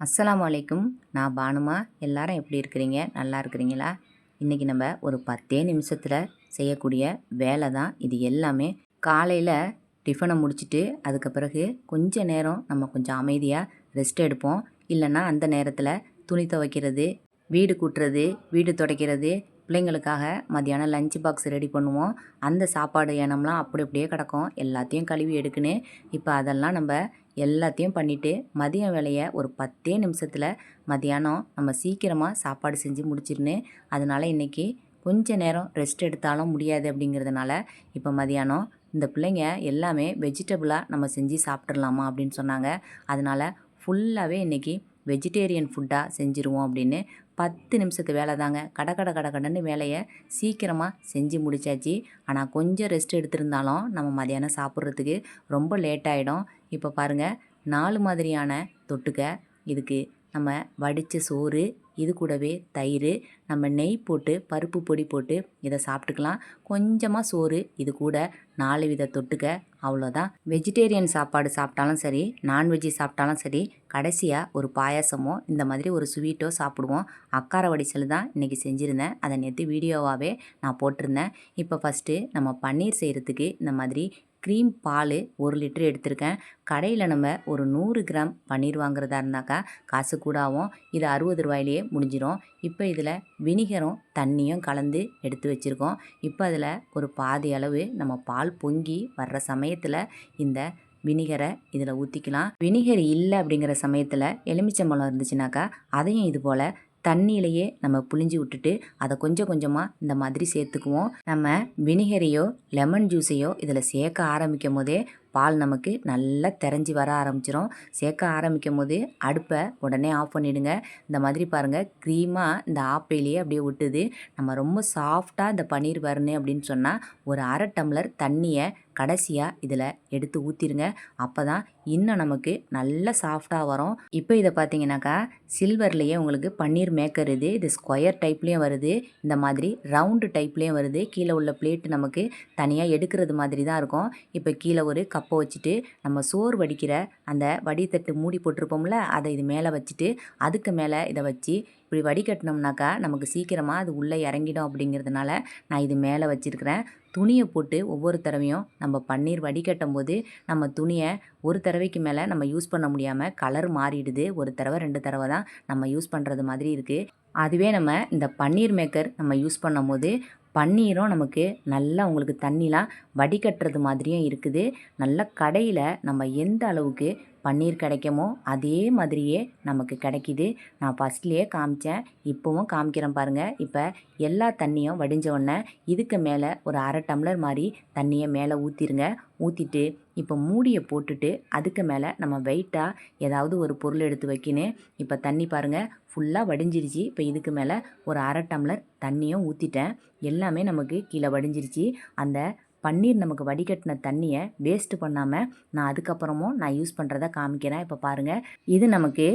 அஸ்லாம் வலைக்கும் நான் பானுமா. எல்லாரும் எப்படி இருக்கிறீங்க? நல்லா இருக்கிறீங்களா? இன்றைக்கி நம்ம ஒரு பத்தே நிமிஷத்தில் செய்யக்கூடிய வேலை தான் இது எல்லாமே. காலையில் டிஃபனை முடிச்சுட்டு அதுக்கு பிறகு கொஞ்ச நேரம் நம்ம கொஞ்சம் அமைதியாக ரெஸ்ட் எடுப்போம். இல்லைன்னா அந்த நேரத்தில் துணி துவைக்கிறது வீடு கூட்டுறது வீடு துடைக்கிறது பிள்ளைங்களுக்காக மத்தியானம் லஞ்ச் பாக்ஸ் ரெடி பண்ணுவோம். அந்த சாப்பாடு இனம்லாம் அப்படி அப்படியே கிடக்கும். எல்லாத்தையும் கழுவி எடுக்குன்னு இப்போ அதெல்லாம் நம்ம எல்லாத்தையும் பண்ணிவிட்டு மதியம் வேலையை ஒரு பத்தே நிமிஷத்தில் மதியானம் நம்ம சீக்கிரமாக சாப்பாடு செஞ்சு முடிச்சிருன்னு அதனால் இன்றைக்கி கொஞ்ச நேரம் ரெஸ்ட் எடுத்தாலும் முடியாது அப்படிங்கிறதுனால இப்போ மதியானம் இந்த பிள்ளைங்க எல்லாமே வெஜிடபிளாக நம்ம செஞ்சு சாப்பிட்றலாமா அப்படின்னு சொன்னாங்க. அதனால் ஃபுல்லாகவே இன்றைக்கி வெஜிடேரியன் ஃபுட்டாக செஞ்சுருவோம் அப்படின்னு பத்து நிமிஷத்து வேலை தாங்க. கட கட கட கடன்னு வேலையை சீக்கிரமாக செஞ்சு முடிச்சாச்சு. ஆனால் கொஞ்சம் ரெஸ்ட் எடுத்திருந்தாலும் நம்ம மதியானம் சாப்பிட்றதுக்கு ரொம்ப லேட் ஆகிடும் இப்போ பாருங்கள் நாலு மாதிரியான தொட்டுக்க இதுக்கு நம்ம வடித்த சோறு இது கூடவே தயிர் நம்ம நெய் போட்டு பருப்பு பொடி போட்டு இதை சாப்பிட்டுக்கலாம். கொஞ்சமாக சோறு இது கூட நாலு வித தொட்டுக்க அவ்வளோதான். வெஜிடேரியன் சாப்பாடு சாப்பிட்டாலும் சரி நான்வெஜ்ஜி சாப்பிட்டாலும் சரி கடைசியாக ஒரு பாயாசமோ இந்த மாதிரி ஒரு ஸ்வீட்டோ சாப்பிடுவோம். அக்கார வடிசல் தான் இன்றைக்கி செஞ்சுருந்தேன். அதை நேற்று வீடியோவாகவே நான் போட்டிருந்தேன். இப்போ ஃபஸ்ட்டு நம்ம பன்னீர் செய்கிறதுக்கு இந்த மாதிரி க்ரீம் பால் ஒரு லிட்டர் எடுத்திருக்கேன். கடையில் நம்ம ஒரு நூறு கிராம் பன்னீர் வாங்குறதா இருந்தாக்கா காசு கூட ஆகும் இது அறுபது ரூபாயிலேயே முடிஞ்சிடும் இப்போ இதில் வினிகரும் தண்ணியும் கலந்து எடுத்து வச்சுருக்கோம். இப்போ அதில் ஒரு பாதி அளவு நம்ம பால் பொங்கி வர்ற சமயத்தில் இந்த வினிகரை இதில் ஊற்றிக்கலாம் வினிகர் இல்லை அப்படிங்கிற சமயத்தில் எலுமிச்சம்பழம் இருந்துச்சுனாக்கா அதையும் இது போல் தண்ணியிலையே நம்ம புழிஞ்சு விட்டுட்டு அதை கொஞ்சம் கொஞ்சமாக இந்த மாதிரி சேர்த்துக்குவோம். நம்ம வினிகரையோ லெமன் ஜூஸையோ இதில் சேர்க்க ஆரம்பிக்கும் போதே பால் நமக்கு நல்லா தெரிஞ்சு வர ஆரம்பிச்சிரும். சேர்க்க ஆரம்பிக்கும் போது அடுப்பை உடனே ஆஃப் பண்ணிவிடுங்க இந்த மாதிரி பாருங்கள் க்ரீமாக இந்த ஆப்பையிலேயே அப்படியே விட்டுது நம்ம ரொம்ப சாஃப்டாக இந்த பன்னீர் வரணும் அப்படின்னு சொன்னால் ஒரு அரை டம்ளர் தண்ணியை கடைசியாக இதில் எடுத்து ஊற்றிடுங்க அப்போ தான் இன்னும் நமக்கு நல்ல சாஃப்டாக வரும். இப்போ இதை பார்த்தீங்கன்னாக்கா சில்வர்லேயே உங்களுக்கு பன்னீர் மேக்கர் இது இது ஸ்கொயர் டைப்லேயும் வருது. இந்த மாதிரி ரவுண்டு டைப்லேயும் வருது. கீழே உள்ள பிளேட்டு நமக்கு தனியாக எடுக்கிறது மாதிரி தான் இருக்கும். இப்போ கீழே ஒரு கப்பை வச்சுட்டு நம்ம சோறு வடிக்கிற அந்த வடித்தட்டு மூடி போட்டிருப்போம்ல அதை இது மேலே வச்சுட்டு அதுக்கு மேலே இதை வச்சு இப்படி வடிகட்டினோம்னாக்கா நமக்கு சீக்கிரமாக அது உள்ளே இறங்கிடும் அப்படிங்கிறதுனால நான் இது மேலே வச்சுருக்கிறேன். துணியை போட்டு ஒவ்வொரு தடவையும் நம்ம பன்னீர் வடிகட்டும் போது நம்ம துணியை ஒரு தடவைக்கு மேலே நம்ம யூஸ் பண்ண முடியாமல் கலர் மாறிடுது. ஒரு தடவை ரெண்டு தடவை தான் நம்ம யூஸ் பண்ணுறது மாதிரி இருக்குது அதுவே நம்ம இந்த பன்னீர் மேக்கர் நம்ம யூஸ் பண்ணும் போது பன்னீரும் நமக்கு நல்லா உங்களுக்கு தண்ணிலாம் வடிகட்டுறது மாதிரியும் இருக்குது. நல்லா கடையில் நம்ம எந்த அளவுக்கு பன்னீர் கிடைக்குமோ அதே மாதிரியே நமக்கு கிடைக்கிது. நான் ஃபஸ்ட்லேயே காமிச்சேன். இப்போவும் காமிக்கிறேன் பாருங்கள் இப்போ எல்லா தண்ணியும் வடிஞ்ச உடனே இதுக்கு மேலே ஒரு அரை டம்ளர் மாதிரி தண்ணியை மேலே ஊற்றிருங்க ஊற்றிட்டு இப்போ மூடியை போட்டுட்டு அதுக்கு மேலே நம்ம வெயிட்டாக ஏதாவது ஒரு பொருள் எடுத்து வைக்கணும் இப்போ தண்ணி பாருங்கள் ஃபுல்லாக வடிஞ்சிருச்சு. இப்போ இதுக்கு மேலே ஒரு அரை டம்ளர் தண்ணியும் ஊற்றிட்டேன் எல்லாமே நமக்கு கீழே வடிஞ்சிருச்சு. அந்த பன்னீர் நமக்கு வடிகட்டின தண்ணியை வேஸ்ட்டு பண்ணாமல் நான் அதுக்கப்புறமும் நான் யூஸ் பண்ணுறத காமிக்கிறேன். இப்போ பாருங்கள் இது நமக்கு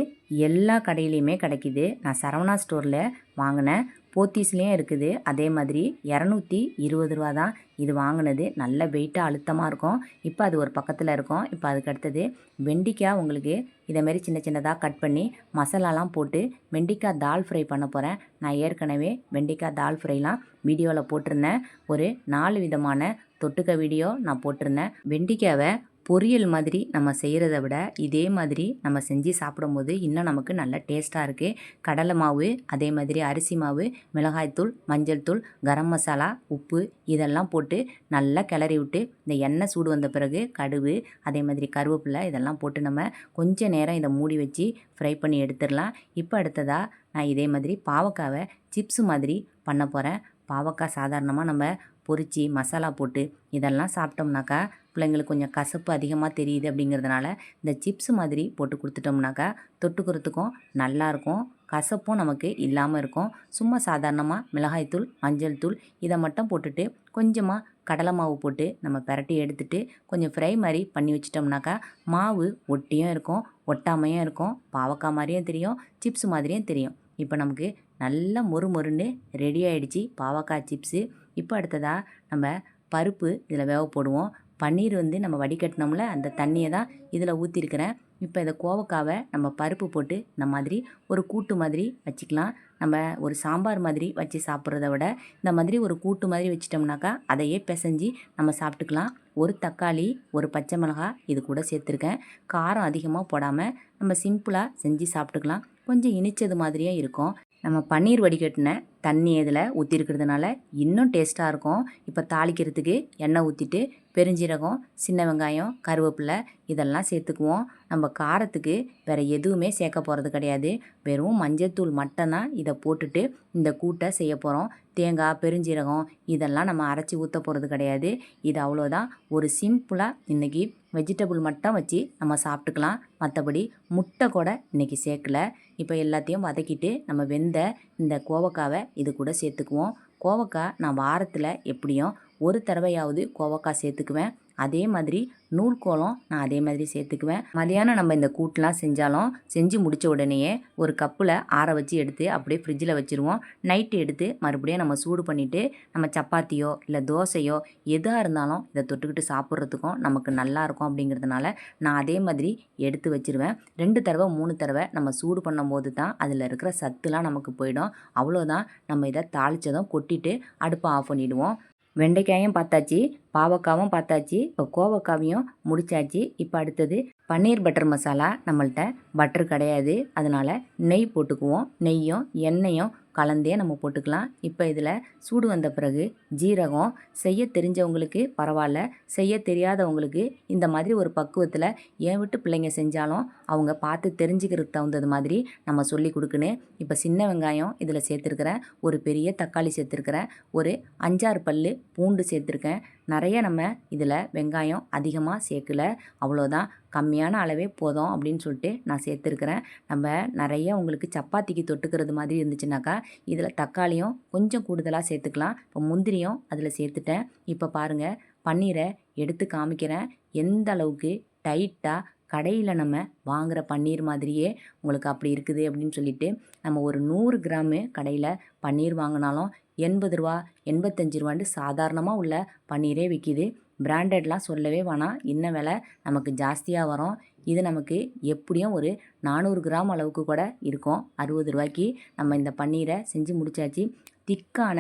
எல்லா கடையிலையுமே கிடைக்கிது. நான் சரவணா ஸ்டோரில் வாங்கினேன் போத்தீஸ்லேயும் இருக்குது. அதே மாதிரி இரநூத்தி இருபது ரூபா தான் இது வாங்கினது. நல்ல வெயிட்டாக அழுத்தமாக இருக்கும். இப்போ அது ஒரு பக்கத்தில் இருக்கும். இப்போ அதுக்கு அடுத்தது வெண்டிக்காய் உங்களுக்கு இதேமாரி சின்ன சின்னதாக கட் பண்ணி மசாலாலாம் போட்டு வெண்டிக்காய் தால் ஃப்ரை பண்ண போகிறேன் நான் ஏற்கனவே வெண்டிக்காய் தால் ஃப்ரைலாம் வீடியோவில் போட்டிருந்தேன். ஒரு நாலு விதமான தொட்டுக்க வீடியோ நான் போட்டிருந்தேன். வெண்டிக்காவை பொரியல் மாதிரி நம்ம செய்கிறத விட இதே மாதிரி நம்ம செஞ்சு சாப்பிடும்போது இன்னும் நமக்கு நல்ல டேஸ்ட்டாக இருக்குது கடலை மாவு அதே மாதிரி அரிசி மாவு மிளகாய்த்தூள் மஞ்சள் தூள் கரம் மசாலா உப்பு இதெல்லாம் போட்டு நல்லா கிளறி விட்டு இந்த எண்ணெய் சூடு வந்த பிறகு கடுகு அதே மாதிரி கருவேப்பிலை இதெல்லாம் போட்டு நம்ம கொஞ்சம் நேரம் இதை மூடி வச்சு ஃப்ரை பண்ணி எடுத்துடலாம். இப்போ அடுத்ததாக நான் இதே மாதிரி பாவக்காவை சிப்ஸு மாதிரி பண்ண போகிறேன் பாவக்காய் சாதாரணமாக நம்ம பொரித்து மசாலா போட்டு இதெல்லாம் சாப்பிட்டோம்னாக்கா பிள்ளைங்களுக்கு கொஞ்சம் கசப்பு அதிகமாக தெரியுது அப்படிங்கிறதுனால இந்த சிப்ஸ் மாதிரி போட்டு கொடுத்துட்டோம்னாக்கா தொட்டுக்கிறதுக்கும் நல்லாயிருக்கும் கசப்பும் நமக்கு இல்லாமல் இருக்கும். சும்மா சாதாரணமாக மிளகாய்த்தூள் மஞ்சள் தூள் இதை மட்டும் போட்டுட்டு கொஞ்சமாக கடலை மாவு போட்டு நம்ம பிரட்டி எடுத்துட்டு கொஞ்சம் ஃப்ரை மாதிரி பண்ணி வச்சிட்டோம்னாக்கா மாவு ஒட்டியும் இருக்கும் ஒட்டாமையும் இருக்கும் பாவக்காய் மாதிரியும் தெரியும் சிப்ஸ் மாதிரியும் தெரியும். இப்போ நமக்கு நல்ல மொறு மொறுன்னு ரெடி ஆகிடுச்சி பாவக்காய் சிப்ஸு இப்போ அடுத்ததாக நம்ம பருப்பு இதில் வேக போடுவோம். பன்னீர் வந்து நம்ம வடிகட்டினோம்ல அந்த தண்ணியை தான் இதில் ஊற்றிருக்கிறேன் இப்போ இதை கோவக்காவை நம்ம பருப்பு போட்டு இந்த மாதிரி ஒரு கூட்டு மாதிரி வச்சுக்கலாம். நம்ம ஒரு சாம்பார் மாதிரி வச்சு சாப்பிட்றத விட இந்த மாதிரி ஒரு கூட்டு மாதிரி வச்சிட்டோம்னாக்கா அதையே பிசைஞ்சு நம்ம சாப்பிட்டுக்கலாம். ஒரு தக்காளி ஒரு பச்சை மிளகாய் இது கூட சேர்த்துருக்கேன். காரம் அதிகமாக போடாமல் நம்ம சிம்பிளாக செஞ்சு சாப்பிட்டுக்கலாம். கொஞ்சம் இனிச்சது மாதிரியே இருக்கும். நம்ம பன்னீர் வடிகட்டின தண்ணி இதில் ஊற்றிருக்கிறதுனால இன்னும் டேஸ்ட்டாக இருக்கும். இப்போ தாளிக்கிறதுக்கு எண்ணெய் ஊற்றிட்டு பெருஞ்சீரகம் சின்ன வெங்காயம் கருவேப்பிலை இதெல்லாம் சேர்த்துக்குவோம். நம்ம காரத்துக்கு வேறு எதுவுமே சேர்க்க போகிறது கிடையாது. வெறும் மஞ்சத்தூள் மட்டும்தான் இதை போட்டுட்டு இந்த கூட்டை செய்ய போகிறோம் தேங்காய் பெருஞ்சீரகம் இதெல்லாம் நம்ம அரைச்சி ஊற்ற போகிறது கிடையாது. இது அவ்வளோதான் ஒரு சிம்பிளாக இன்றைக்கி வெஜிடபிள் மட்டும் வச்சு நம்ம சாப்பிட்டுக்கலாம். மற்றபடி முட்டை கூட இன்றைக்கி சேர்க்கல. இப்போ எல்லாத்தையும் வதக்கிட்டு நம்ம வெந்த இந்த கோவக்காவை இது கூட சேர்த்துக்குவோம். கோவக்காய் நான் வாரத்தில் எப்படியும் ஒரு தடவையாவது கோவக்காய் சேர்த்துக்குவேன். அதே மாதிரி நூல் கோலம் நான் அதே மாதிரி சேர்த்துக்குவேன். மதியானம் நம்ம இந்த கூட்டெலாம் செஞ்சாலும் செஞ்சு முடித்த உடனேயே ஒரு கப்பில் ஆற வச்சு எடுத்து அப்படியே ஃப்ரிட்ஜில் வச்சுருவோம். நைட்டு எடுத்து மறுபடியும் நம்ம சூடு பண்ணிவிட்டு நம்ம சப்பாத்தியோ இல்லை தோசையோ எதாக இருந்தாலும் இதை தொட்டுக்கிட்டு சாப்பிட்றதுக்கும் நமக்கு நல்லா இருக்கும் அப்படிங்கிறதுனால நான் அதே மாதிரி எடுத்து வச்சுருவேன். ரெண்டு தடவை மூணு தடவை நம்ம சூடு பண்ணும்போது தான் அதில் இருக்கிற சத்துலாம் நமக்கு போயிடும். அவ்வளோதான் நம்ம இதை தாளித்ததும் கொட்டிட்டு அடுப்பை ஆஃப் பண்ணிவிடுவோம் வெண்டைக்காயும் பார்த்தாச்சு. பாவக்காவும் பார்த்தாச்சு இப்போ கோவக்காவையும் முடிச்சாச்சு. இப்போ அடுத்தது பன்னீர் பட்டர் மசாலா நம்மள்ட்ட பட்டர் கிடையாது. அதனால் நெய் போட்டுக்குவோம். நெய்யும் எண்ணெயும் கலந்தே நம்ம போட்டுக்கலாம். இப்போ இதில் சூடு வந்த பிறகு ஜீரகம் செய்ய தெரிஞ்சவங்களுக்கு பரவாயில்ல. செய்ய தெரியாதவங்களுக்கு இந்த மாதிரி ஒரு பக்குவத்தில் ஏன் விட்டு பிள்ளைங்க செஞ்சாலும் அவங்க பார்த்து தெரிஞ்சுக்கிறதுக்கு தகுந்தது மாதிரி நம்ம சொல்லி கொடுக்கணும் இப்போ சின்ன வெங்காயம் இதில் சேர்த்துருக்குறேன். ஒரு பெரிய தக்காளி சேர்த்துருக்குறேன். ஒரு அஞ்சாறு பல் பூண்டு சேர்த்துருக்கேன். நிறைய நம்ம இதில் வெங்காயம் அதிகமாக சேர்க்கல. அவ்வளோதான் கம்மியான அளவே போதும் அப்படின்னு சொல்லிட்டு நான் சேர்த்துருக்குறேன். நம்ம நிறைய உங்களுக்கு சப்பாத்திக்கு தொட்டுக்கிறது மாதிரி இருந்துச்சுனாக்கா இதில் தக்காளியும் கொஞ்சம் கூடுதலாக சேர்த்துக்கலாம். இப்போ முந்திரியும் அதில் சேர்த்துட்டேன். இப்போ பாருங்கள் பன்னீரை எடுத்து காமிக்கிறேன். எந்த அளவுக்கு டைட்டாக கடையில் நம்ம வாங்குகிற பன்னீர் மாதிரியே உங்களுக்கு அப்படி இருக்குது அப்படின்னு சொல்லிட்டு நம்ம ஒரு நூறு கிராமு கடையில் பன்னீர் வாங்கினாலும் எண்பது ரூபா எண்பத்தஞ்சு ரூபான்ட்டு சாதாரணமாக உள்ள பன்னீரே விற்கிது பிராண்டட்லாம் சொல்லவே வேணாம். இன்ன விலை நமக்கு ஜாஸ்தியாக வரும். இது நமக்கு எப்படியும் ஒரு நானூறு கிராம் அளவுக்கு கூட இருக்கும். அறுபது ரூபாய்க்கு நம்ம இந்த பன்னீரை செஞ்சு முடிச்சாச்சு. திக்கான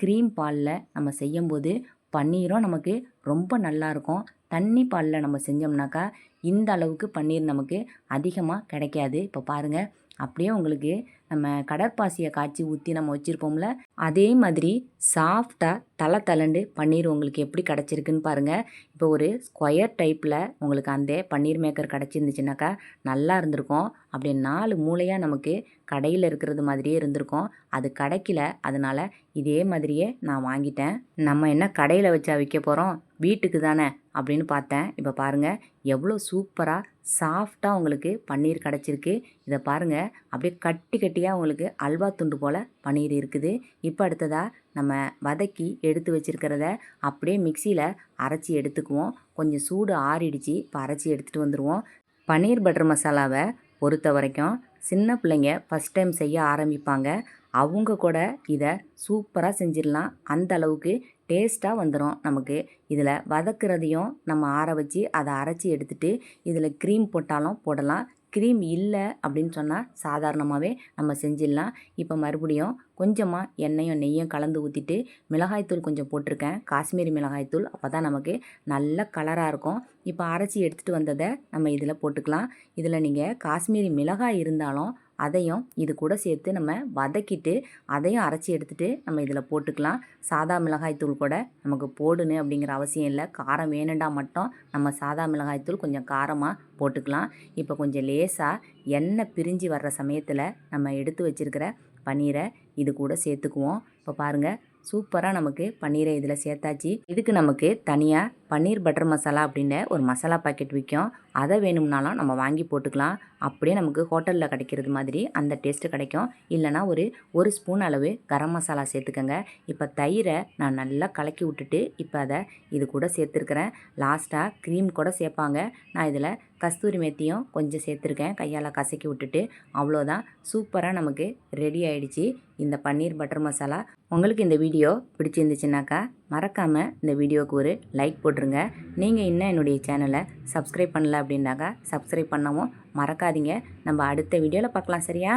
க்ரீம் பாலில் நம்ம செய்யும்போது பன்னீரும் நமக்கு ரொம்ப நல்லாயிருக்கும் தண்ணி பாலில் நம்ம செஞ்சோம்னாக்கா இந்த அளவுக்கு பன்னீர் நமக்கு அதிகமாக கிடைக்காது. இப்போ பாருங்கள் அப்படியே உங்களுக்கு நம்ம கடற்பாசியை காய்ச்சி ஊற்றி நம்ம வச்சுருப்போம்ல அதே மாதிரி சாஃப்டாக தலை தலண்டு பன்னீர் உங்களுக்கு எப்படி கிடச்சிருக்குன்னு பாருங்கள் இப்போ ஒரு ஸ்கொயர் டைப்பில் உங்களுக்கு அந்த பன்னீர் மேக்கர் கிடச்சிருந்துச்சுனாக்கா நல்லா இருந்திருக்கும். அப்படியே நாலு மூளையாக நமக்கு கடையில் இருக்கிறது மாதிரியே இருந்திருக்கும். அது கிடைக்கல அதனால் இதே மாதிரியே நான் வாங்கிட்டேன். நம்ம என்ன கடையில் வச்சா விற்க போகிறோம் வீட்டுக்கு தானே அப்படின்னு பார்த்தேன். இப்போ பாருங்கள் எவ்வளோ சூப்பராக சாஃப்டாக உங்களுக்கு பன்னீர் கிடச்சிருக்கு. இதை பாருங்கள் அப்படியே கட்டி குட்டியாக உங்களுக்கு அல்வா துண்டு போல் பன்னீர் இருக்குது. இப்போ அடுத்ததாக நம்ம வதக்கி எடுத்து வச்சுருக்கிறத அப்படியே மிக்சியில் அரைச்சி எடுத்துக்குவோம். கொஞ்சம் சூடு ஆறிடுச்சு இப்போ அரைச்சி எடுத்துகிட்டு வந்துடுவோம் பன்னீர் பட்டர் மசாலாவை பொறுத்த வரைக்கும் சின்ன பிள்ளைங்க ஃபஸ்ட் டைம் செய்ய ஆரம்பிப்பாங்க. அவங்க கூட இதை சூப்பராக செஞ்சிடலாம். அந்த அளவுக்கு டேஸ்ட்டாக வந்துடும் நமக்கு. இதில் வதக்குறதையும் நம்ம ஆற வச்சு அதை அரைச்சி எடுத்துகிட்டு இதில் க்ரீம் போட்டாலும் போடலாம். க்ரீம் இல்லை அப்படின்னு சொன்னால் சாதாரணமாகவே நம்ம செஞ்சிடலாம். இப்போ மறுபடியும் கொஞ்சமாக எண்ணெயும் நெய்யும் கலந்து ஊற்றிட்டு மிளகாய்த்தூள் கொஞ்சம் போட்டிருக்கேன். காஷ்மீரி மிளகாய்த்தூள் அப்போ தான் நமக்கு நல்ல கலராக இருக்கும். இப்போ அரைச்சி எடுத்துகிட்டு வந்ததை நம்ம இதில் போட்டுக்கலாம். இதில் நீங்கள் காஷ்மீரி மிளகாய் இருந்தாலும் அதையும் இது கூட சேர்த்து நம்ம வதக்கிட்டு அதையும் அரைச்சி எடுத்துகிட்டு நம்ம இதில் போட்டுக்கலாம். சாதா மிளகாய் தூள் கூட நமக்கு போடணும் அப்படிங்கிற அவசியம் இல்லை. காரம் வேணுண்டா மட்டும் நம்ம சாதா மிளகாய்த்தூள் கொஞ்சம் காரமாக போட்டுக்கலாம். இப்போ கொஞ்சம் லேசாக எண்ணெய் பிரிஞ்சு வர்ற சமயத்தில் நம்ம எடுத்து வச்சுருக்கிற பன்னீரை இது கூட சேர்த்துக்குவோம். இப்போ பாருங்கள் சூப்பராக நமக்கு பன்னீரை இதில் சேர்த்தாச்சு. இதுக்கு நமக்கு தனியாக பன்னீர் பட்டர் மசாலா அப்படின்ற ஒரு மசாலா பாக்கெட் விற்கும் அதை வேணும்னாலும் நம்ம வாங்கி போட்டுக்கலாம். அப்படியே நமக்கு ஹோட்டலில் கிடைக்கிறது மாதிரி அந்த டேஸ்ட்டு கிடைக்கும். இல்லைனா ஒரு ஒரு ஸ்பூன் அளவு கரம் மசாலா சேர்த்துக்கோங்க. இப்போ தயிரை நான் நல்லா கலக்கி விட்டுட்டு இப்போ அதை இது கூட சேர்த்துருக்குறேன். லாஸ்ட்டாக க்ரீம் கூட சேர்ப்பாங்க. நான் இதில் கஸ்தூரி மெத்தியும் கொஞ்சம் சேர்த்துருக்கேன். கையால் கசக்கி விட்டுட்டு அவ்வளோதான். சூப்பராக நமக்கு ரெடி ஆயிடுச்சு. இந்த பன்னீர் பட்டர் மசாலா. உங்களுக்கு இந்த வீடியோ பிடிச்சிருந்துச்சுனாக்கா மறக்காமல் இந்த வீடியோவுக்கு ஒரு லைக் போட்டுருங்க. நீங்கள் இன்னும் என்னுடைய சேனலை சப்ஸ்கிரைப் பண்ணல அப்படின்னாக்கா சப்ஸ்கிரைப் பண்ணவும் மறக்காதீங்க. நம்ம அடுத்த வீடியோவில் பார்க்கலாம் சரியா?